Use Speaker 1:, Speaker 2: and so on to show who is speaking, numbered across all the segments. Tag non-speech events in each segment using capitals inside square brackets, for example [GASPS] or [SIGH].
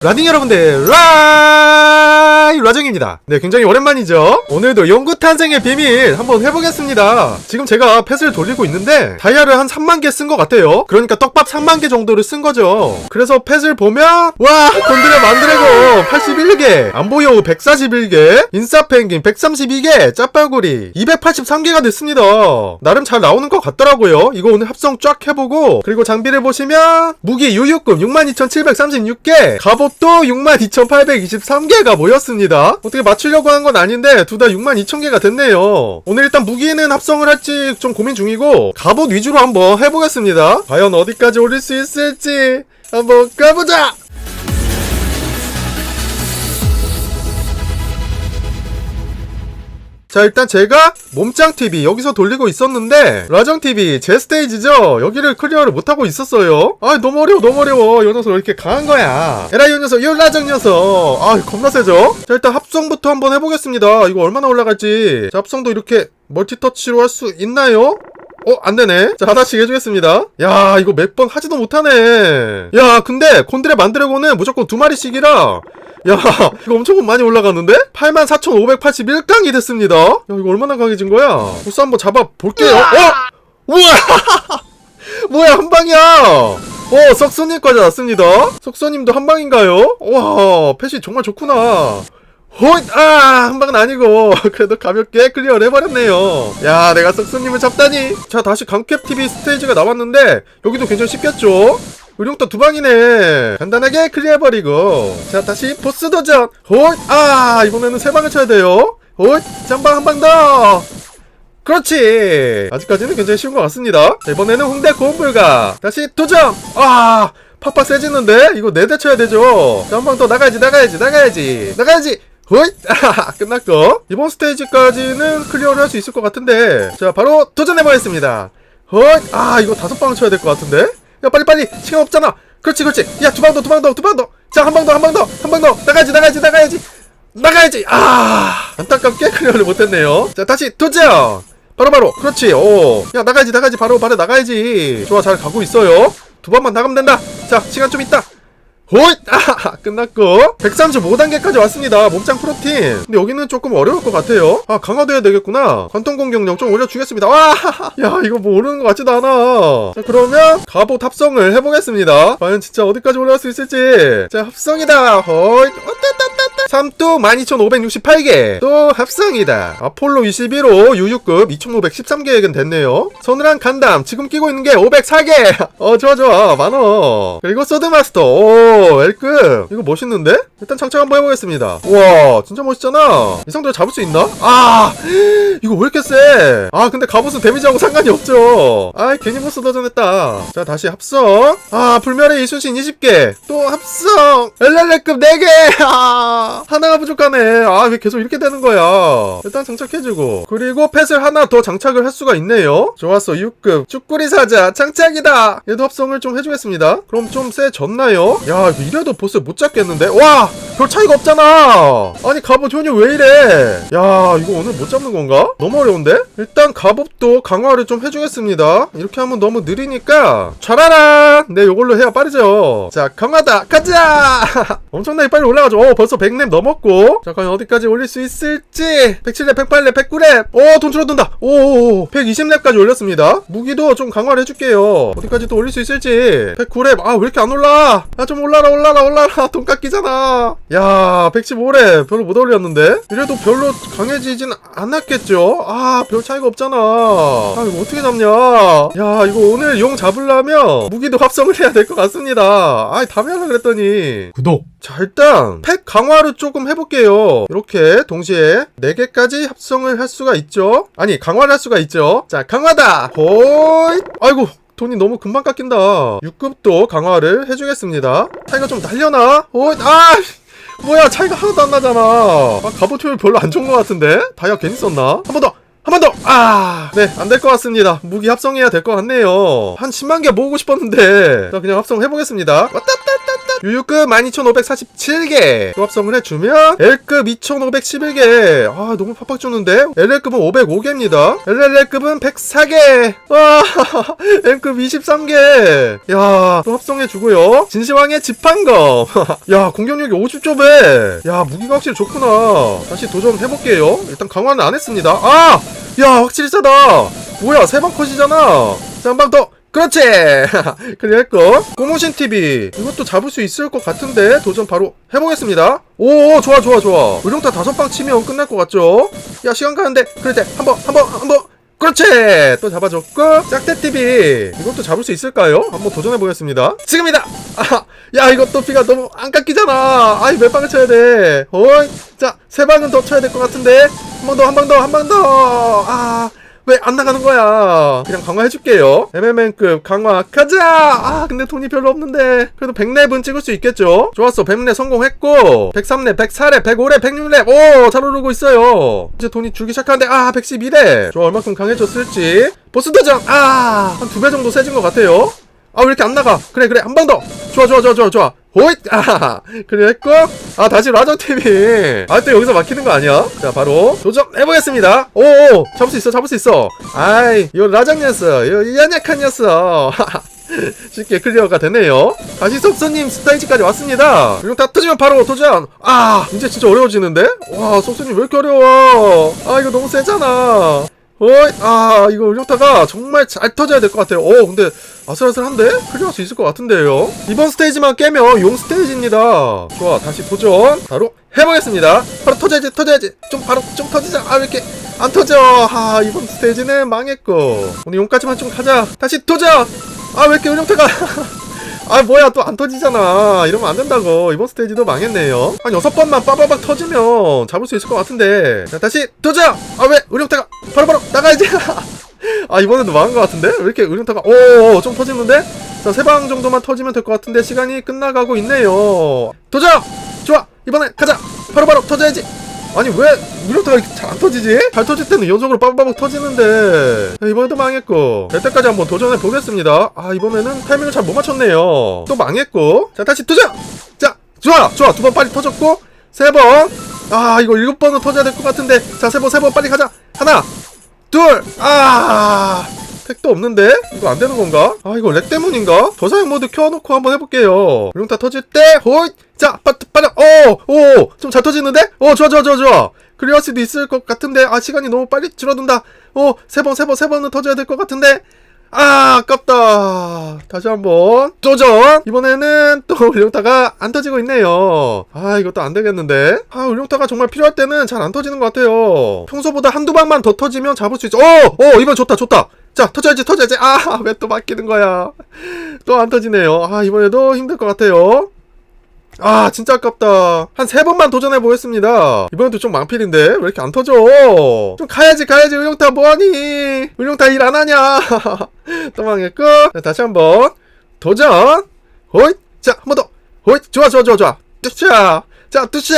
Speaker 1: 라딩 여러분들 라 이 라정입니다. 네 굉장히 오랜만이죠? 오늘도 연구 탄생의 비밀 한번 해보겠습니다. 지금 제가 펫을 돌리고 있는데 다이아를 한 3만개 쓴 것 같아요. 그러니까 떡밥 3만개 정도를 쓴 거죠. 그래서 펫을 보면 와 곤드레 만드래고 81개 안보여우 141개 인싸펭귄 132개 짜파구리 283개가 됐습니다. 나름 잘 나오는 것 같더라고요. 이거 오늘 합성 쫙 해보고 그리고 장비를 보시면 무기 유유급 62,736개 갑옷도 62,823개가 모였습니다 어떻게 맞추려고 한 건 아닌데 둘 다 62,000개가 됐네요. 오늘 일단 무기는 합성을 할지 좀 고민 중이고 갑옷 위주로 한번 해보겠습니다. 과연 어디까지 올릴 수 있을지 한번 가보자 자 일단 제가 몸짱TV 여기서 돌리고 있었는데 라정TV 제 스테이지죠 여기를 클리어를 못하고 있었어요 아 너무 어려워 너무 어려워 이 녀석 왜 이렇게 강한 거야 에라 이 녀석 이 라정 녀석 아 겁나 세죠 자 일단 합성부터 한번 해보겠습니다 이거 얼마나 올라갈지 자 합성도 이렇게 멀티터치로 할 수 있나요? 어, 안 되네. 자, 하나씩 해주겠습니다. 야, 이거 몇 번 하지도 못하네. 야, 근데, 콘드레 만드래고는 무조건 두 마리씩이라, 야, 이거 엄청 많이 올라갔는데? 84,581강이 됐습니다. 야, 이거 얼마나 강해진 거야? 보스 한번 잡아볼게요. 어? 우와! [LAUGHS] 뭐야, 한 방이야! 어, 석소님까지 왔습니다. 석소님도 한 방인가요? 와, 펫이 정말 좋구나. 헛! 아! 한 방은 아니고, [LAUGHS] 그래도 가볍게 클리어를 해버렸네요. 야, 내가 석수님을 잡다니! 자, 다시 강캡TV 스테이지가 나왔는데, 여기도 굉장히 쉽겠죠? 의룡도 두 방이네. 간단하게 클리어해버리고. 자, 다시 보스 도전! 헛! 아! 이번에는 세 방을 쳐야 돼요. 헛! 짬방 한 방 더! 그렇지! 아직까지는 굉장히 쉬운 것 같습니다. 자, 이번에는 홍대 고음불가. 다시 도전! 아! 팍팍 세지는데? 이거 네 대 쳐야 되죠? 자, 한방 더 나가야지, 나가야지, 나가야지, 나가야지! 호잇! 아, 끝났고. 이번 스테이지까지는 클리어를 할 수 있을 것 같은데. 자, 바로 도전해보겠습니다. 호잇! 아, 이거 다섯 방을 쳐야 될 것 같은데? 야, 빨리 빨리! 시간 없잖아! 그렇지, 그렇지! 야, 두 방 더, 두 방 더, 두 방 더! 자, 한 방 더, 한 방 더, 한 방 더! 나가야지, 나가야지, 나가야지! 나가야지! 아! 안타깝게 [LAUGHS] 클리어를 못했네요. 자, 다시 도전! 바로바로! 그렇지, 오. 야, 나가야지, 나가야지, 바로, 바로 나가야지. 좋아, 잘 가고 있어요. 두 번만 나가면 된다. 자, 시간 좀 있다. 호잇! [LAUGHS] 아, 끝났고. 135단계까지 왔습니다 몸짱 프로틴 근데 여기는 조금 어려울 것 같아요. 아 강화돼야 되겠구나. 관통 공격력 좀 올려주겠습니다. 와! 야 이거 뭐 오르는 것 같지도 않아. 자 그러면 갑옷 합성을 해보겠습니다. 과연 진짜 어디까지 올라갈 수 있을지. 자 합성이다. 호잇 어따따따따 삼뚝 12,568개. 또 합성이다. 아폴로 21호 유유급 2,513개액은 됐네요. 서늘한 간담 지금 끼고 있는 게 504개. [LAUGHS] 어 좋아 좋아. 많어 그리고 소드마스터. 오 L급. 이거 멋있는데? 일단 장착 한번 해보겠습니다. 우와 진짜 멋있잖아. 이 정도로 잡을 수 있나? 아 [GASPS] 이거 왜 이렇게 세? 아 근데 갑옷은 데미지하고 상관이 없죠. 아 괜히 보스 도전했다. 자 다시 합성. 아 불멸의 이순신 20개. 또 합성. LL급 4개. [LAUGHS] 아 하나가 부족하네. 아 왜 계속 이렇게 되는 거야. 일단 장착해주고. 그리고 펫을 하나 더 장착을 할 수가 있네요. 좋았어. 6급 쭈꾸리 사자 장착이다. 얘도 합성을 좀 해주겠습니다. 그럼 좀 세졌나요? 야 이래도 보스 못 잡겠는데? 와! 별 차이가 없잖아! 아니 갑옷 효율 왜 이래? 야 이거 오늘 못 잡는 건가? 너무 어려운데? 일단 갑옷도 강화를 좀 해주겠습니다. 이렇게 하면 너무 느리니까. 촤라란 네 요걸로 해야 빠르죠. 자 강화다! 가자! [LAUGHS] 엄청나게 빨리 올라가죠. 어 벌써 100렙 넘었고. 자 과연 어디까지 올릴 수 있을지. 107렙 108렙 109렙. 오돈 줄어든다. 오오오. 120렙까지 올렸습니다. 무기도 좀 강화를 해줄게요. 어디까지 또 올릴 수 있을지. 109렙. 아 왜 이렇게 안 올라? 아 좀 올라라 올라라 올라라. 돈 깎이잖아. 야 115렙. 별로 못 올렸는데. 이래도 별로 강해지진 않았겠죠? 아 별 차이가 없잖아. 아 이거 어떻게 잡냐? 야 이거 오늘 용 잡으려면 무기도 합성을 해야 될 것 같습니다. 아 다음에 하려 그랬더니.
Speaker 2: 구독.
Speaker 1: 자 일단 팩 강화를 조금 해볼게요. 이렇게 동시에 4개까지 합성을 할 수가 있죠? 아니 강화를 할 수가 있죠? 자 강화다! 호이 아이고 돈이 너무 금방 깎인다. 6급도 강화를 해주겠습니다. 차이가 좀 날려나? 호이 아! 뭐야 차이가 하나도 안 나잖아. 아 갑옷 효율 별로 안 좋은 것 같은데? 다이아 괜히 썼나? 한 번 더! 한 번 더! 아! 네, 안 될 것 같습니다. 무기 합성해야 될 것 같네요. 한 10만 개 모으고 싶었는데, 자, 그냥 합성해보겠습니다. 왔다따따따! 유유급 12547개. 또 합성을 해주면 L급 2511개. 아 너무 팍팍 주는데? LL급은 505개입니다. LLL급은 104개. 와 [LAUGHS] M급 23개. 야또 합성해주고요. 진시황의 지판검. [LAUGHS] 야 공격력이 50조배. 야 무기가 확실히 좋구나. 다시 도전해볼게요. 일단 강화는 안 했습니다. 아! 야 확실히 세다. 뭐야 세방 컷이잖아. 자 한 방 더 그렇지! [LAUGHS] 그래 했고. 꼬모신 TV 이것도 잡을 수 있을 것 같은데 도전 바로 해보겠습니다. 오 좋아 좋아 좋아. 의룡타 다섯 방 치면 끝날 것 같죠? 야 시간 가는데. 그럴 때한번 한번 한번. 그렇지! 또 잡아줬고. 짝대TV 이것도 잡을 수 있을까요? 한번 도전해보겠습니다. 지금이다! [LAUGHS] 아, 야 이것도 피가 너무 안 깎이잖아. 아이 몇 방을 쳐야 돼. 어이 자세 방은 더 쳐야 될 것 같은데. 한 방 더 한 방 더 한 방더아 왜 안 나가는 거야? 그냥 강화해줄게요. MMN급 강화 가자! 아, 근데 돈이 별로 없는데. 그래도 100렙은 찍을 수 있겠죠? 좋았어. 100렙 성공했고, 103렙, 104렙, 105렙, 106렙. 오, 잘 오르고 있어요. 이제 돈이 줄기 시작하는데, 아, 112렙. 좋아, 얼마큼 강해졌을지. 보스 도전! 아, 한 두 배 정도 세진 것 같아요. 아, 왜 이렇게 안 나가? 그래, 그래, 한 방 더! 좋아, 좋아, 좋아, 좋아, 좋아. 호잇! 아, 그래, 했고. 아, 다시 라저TV. 아, 또 여기서 막히는 거 아니야? 자, 바로 도전해보겠습니다. 오, 오, 잡을 수 있어, 잡을 수 있어. 아이, 요 라장 녀석, 요 연약한 녀석. [LAUGHS] 쉽게 클리어가 되네요. 다시 속수님 스테이지까지 왔습니다. 그리고 다 터지면 바로 도전. 아, 이제 진짜 어려워지는데? 와, 속수님 왜 이렇게 어려워? 아, 이거 너무 세잖아. 어이, 아, 이거 의료타가 정말 잘 터져야 될 것 같아요. 어, 근데 아슬아슬한데? 클리어할 수 있을 것 같은데요? 이번 스테이지만 깨면 용 스테이지입니다. 좋아, 다시 도전. 바로 해보겠습니다. 바로 터져야지, 터져야지. 좀 바로 좀 터지자. 아, 왜 이렇게 안 터져? 아, 이번 스테이지는 망했고. 오늘 용까지만 좀 가자. 다시 도전! 아, 왜 이렇게 의료타가. [LAUGHS] 아 뭐야 또 안 터지잖아. 이러면 안 된다고. 이번 스테이지도 망했네요. 한 여섯 번만 빠바박 터지면 잡을 수 있을 것 같은데. 자 다시 도전! 아 왜? 의료타가 바로바로 나가야지! [LAUGHS] 아 이번에도 망한 것 같은데? 왜 이렇게 의료타가 오좀 터지는데? 자 세 방 정도만 터지면 될 것 같은데 시간이 끝나가고 있네요. 도전! 좋아! 이번엔 가자! 바로바로 터져야지 아니 왜 의료타가 이렇게 잘 안 터지지? 잘 터질 때는 연속으로 빠바박 터지는데. 이번에도 망했고. 될 때까지 한번 도전해 보겠습니다. 아 이번에는 타이밍을 잘 못 맞췄네요. 또 망했고. 자 다시 도전 자 좋아 좋아! 두 번 빨리 터졌고. 세번아 이거 일곱 번은 터져야 될 것 같은데. 자 세 번 세 번 빨리 가자. 하나 둘아 택도 없는데? 이거 안 되는 건가? 아, 이거 렉 때문인가? 저사양 모드 켜놓고 한번 해볼게요. 다 터질 때, 호잇! 자, 빠, 빠져, 오! 오! 좀 잘 터지는데? 오, 좋아, 좋아, 좋아, 좋아. 클리어할 수도 있을 것 같은데, 아, 시간이 너무 빨리 줄어든다. 오, 세 번, 세 번, 세 번은 터져야 될 것 같은데, 아, 아깝다. 다시 한번 도전. 이번에는 또 [LAUGHS] 의룡타가 안 터지고 있네요. 아, 이것도 안 되겠는데. 아, 의룡타가 정말 필요할 때는 잘 안 터지는 것 같아요. 평소보다 한두 방만 더 터지면 잡을 수 있죠. 오, 오, 이번 좋다, 좋다. 자, 터져야지, 터져야지. 아, 왜또 막히는 거야. 또 안 터지네요. 아, 이번에도 힘들 것 같아요. 아 진짜 아깝다. 한 세 번만 도전해 보겠습니다. 이번에도 좀 망필인데 왜 이렇게 안 터져? 좀 가야지 가야지. 의룡타 뭐하니? 의룡타 일 안 하냐? [LAUGHS] 또 망했고. 자, 다시 한 번. 도전. 호잇. 자 한 번 더. 호잇. 좋아 좋아 좋아 좋아. 뚜샤. 자 뚜샤.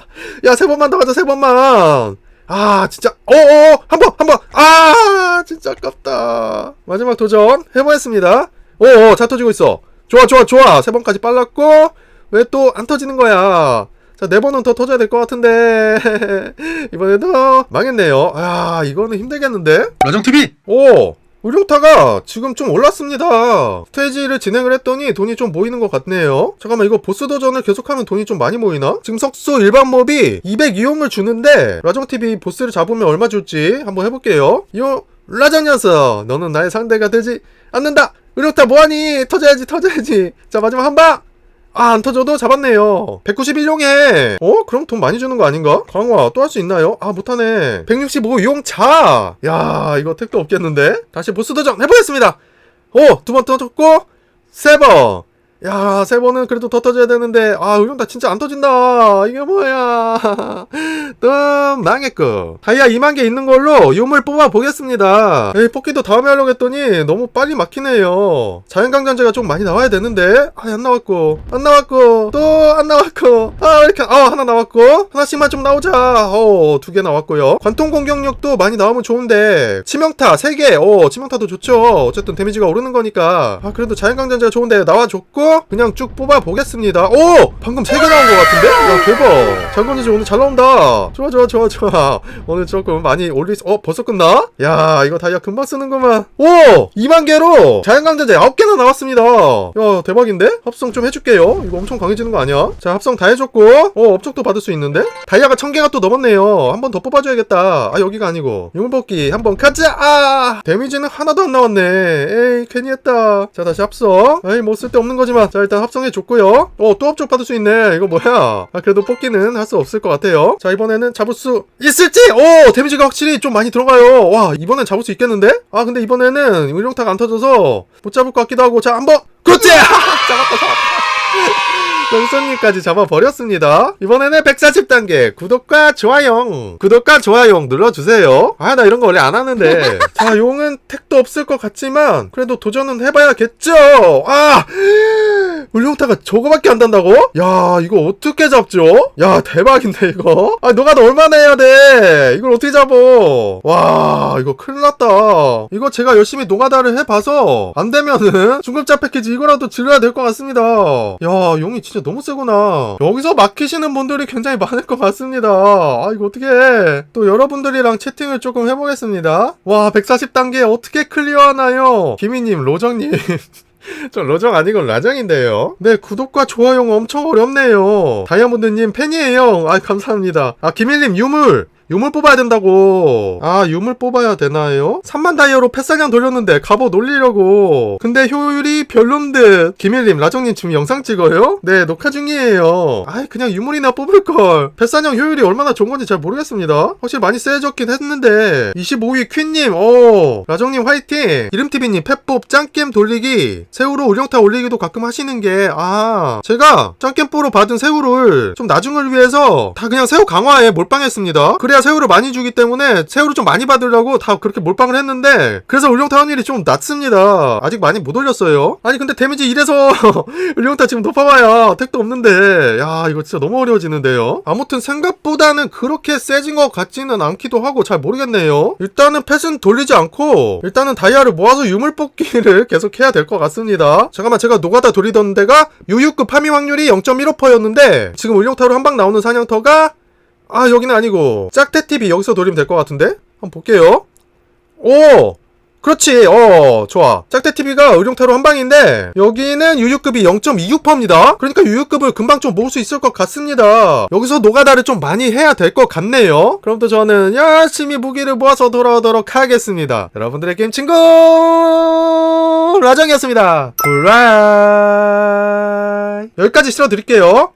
Speaker 1: [LAUGHS] 야 세 번만 더 가자 세 번만 아 진짜 어어 한번 한번 아 진짜 아깝다 마지막 도전 해보겠습니다 오오 잘 터지고 있어 좋아 좋아 좋아 세 번까지 빨랐고 왜 또 안 터지는 거야? 자, 네 번은 더 터져야 될 것 같은데. [LAUGHS] 이번에도 망했네요. 아, 이거는 힘들겠는데?
Speaker 2: 라정TV!
Speaker 1: 오! 의료타가 지금 좀 올랐습니다. 스테이지를 진행을 했더니 돈이 좀 모이는 것 같네요. 잠깐만, 이거 보스 도전을 계속하면 돈이 좀 많이 모이나? 지금 석수 일반 몹이 200 이용을 주는데, 라정TV 보스를 잡으면 얼마 줄지 한번 해볼게요. 요, 라장 녀석! 너는 나의 상대가 되지 않는다! 의료타 뭐하니? 터져야지, 터져야지. 자, 마지막 한 방! 아, 안 터져도 잡았네요. 191용에. 어? 그럼 돈 많이 주는 거 아닌가? 강화 또 할 수 있나요? 아, 못하네. 165용 차. 야, 이거 택도 없겠는데? 다시 보스 도전 해보겠습니다. 오, 두 번 터졌고, 세 번. 야, 세 번은 그래도 더 터져야 되는데, 아, 의용 다 진짜 안 터진다. 이게 뭐야. [LAUGHS] 또, 망했고. 다이아 2만 개 있는 걸로 유물 뽑아 보겠습니다. 에이, 뽑기도 다음에 하려고 했더니 너무 빨리 막히네요. 자연강전제가 좀 많이 나와야 되는데, 아, 안 나왔고, 안 나왔고, 또 안 나왔고, 아, 이렇게 아 하나 나왔고. 하나씩만 좀 나오자. 어 두 개 나왔고요. 관통 공격력도 많이 나오면 좋은데. 치명타 3개. 어 치명타도 좋죠. 어쨌든 데미지가 오르는 거니까. 아 그래도 자연강전제가 좋은데 나와줬고 그냥 쭉 뽑아 보겠습니다. 오! 방금 3개 나온 것 같은데? 야 대박. 자연강전제 오늘 잘 나온다. 좋아 좋아 좋아 좋아. 오늘 조금 많이 올리 어 벌써 끝나? 야 이거 다이아 금방 쓰는구만. 오! 2만 개로 자연강전제 9개나 나왔습니다. 야 대박인데? 합성 좀 해줄게요. 이거 엄청 강해지는 거 아니야? 자 합성 다 해줬고 어 업적도 받을 수 있는데? 다이아가 1000개가 또 넘었네요. 한 번 더 뽑아줘야겠다. 아 여기가 아니고. 유물뽑기 한 번 가자! 아! 데미지는 하나도 안 나왔네. 에이 괜히 했다. 자 다시 합성. 에이 뭐 쓸데없는 거지만 자 일단 합성해 줬고요. 어또 업적 받을 수 있네. 이거 뭐야? 아 그래도 뽑기는 할 수 없을 것 같아요. 자 이번에는 잡을 수 있을지? 오 데미지가 확실히 좀 많이 들어가요. 와 이번엔 잡을 수 있겠는데? 아 근데 이번에는 의룡타가 안 터져서 못 잡을 것 같기도 하고. 자 한번! 그렇지 [LAUGHS] 잡았다 잡았다 영선님까지 잡아버렸습니다. 이번에는 140단계 구독과 좋아요 구독과 좋아요 눌러주세요. 아 나 이런 거 원래 안 하는데 [LAUGHS] 자 용은 택도 없을 것 같지만 그래도 도전은 해봐야겠죠. 아 울룡타가 저거밖에 안 단다고? 야 이거 어떻게 잡죠? 야 대박인데 이거? 아 너가 너 얼마나 해야 돼? 이걸 어떻게 잡어? 와 이거 큰일 났다. 이거 제가 열심히 노가다를 해봐서 안 되면은 중급자 패키지 이거라도 질러야 될 것 같습니다. 야 용이 진짜 너무 세구나. 여기서 막히시는 분들이 굉장히 많을 것 같습니다. 아 이거 어떻게 해또 여러분들이랑 채팅을 조금 해보겠습니다. 와 140단계 어떻게 클리어하나요? 김희님 로정님 [LAUGHS] [LAUGHS] 저 로정 아니고 라정인데요. 네, 구독과 좋아요 엄청 어렵네요. 다이아몬드님 팬이에요. 아, 감사합니다. 아, 김일님 유물. 유물 뽑아야 된다고. 아, 유물 뽑아야 되나요? 3만 다이아로 패사냥 돌렸는데 갑옷 올리려고. 근데 효율이 별론 듯. 김일님, 라정님 지금 영상 찍어요? 네, 녹화 중이에요. 아이, 그냥 유물이나 뽑을걸. 패사냥 효율이 얼마나 좋은 건지 잘 모르겠습니다. 확실히 많이 세졌긴 했는데. 25위 퀸님, 어. 라정님 화이팅. 이름TV님, 펫뽑, 짱겜 돌리기. 새우로 울영타 올리기도 가끔 하시는 게, 아. 제가 짱겜 뽀로 받은 새우를 좀 나중을 위해서 다 그냥 새우 강화에 몰빵했습니다. 그래 야 새우를 많이 주기 때문에 새우를 좀 많이 받으려고 다 그렇게 몰빵을 했는데 그래서 울룡타 확률이 좀 낮습니다. 아직 많이 못 올렸어요. 아니 근데 데미지 이래서 [LAUGHS] 울룡타 지금 높아봐야 택도 없는데 야 이거 진짜 너무 어려워지는데요. 아무튼 생각보다는 그렇게 세진 것 같지는 않기도 하고 잘 모르겠네요. 일단은 펫은 돌리지 않고 일단은 다이아를 모아서 유물 뽑기를 [LAUGHS] 계속 해야 될 것 같습니다. 잠깐만 제가 노가다 돌리던 데가 유유급 파밍 확률이 0.15%였는데 지금 울룡타로 한 방 나오는 사냥터가 아 여기는 아니고. 짝대TV 여기서 돌리면 될 것 같은데? 한번 볼게요. 오! 그렇지. 어 좋아. 짝대TV가 의룡타로 한 방인데 여기는 유유급이 0.26%입니다. 그러니까 유유급을 금방 좀 모을 수 있을 것 같습니다. 여기서 노가다를 좀 많이 해야 될 것 같네요. 그럼 또 저는 열심히 무기를 모아서 돌아오도록 하겠습니다. 여러분들의 게임 친구! 라정이었습니다. 굿라이! 여기까지 실어드릴게요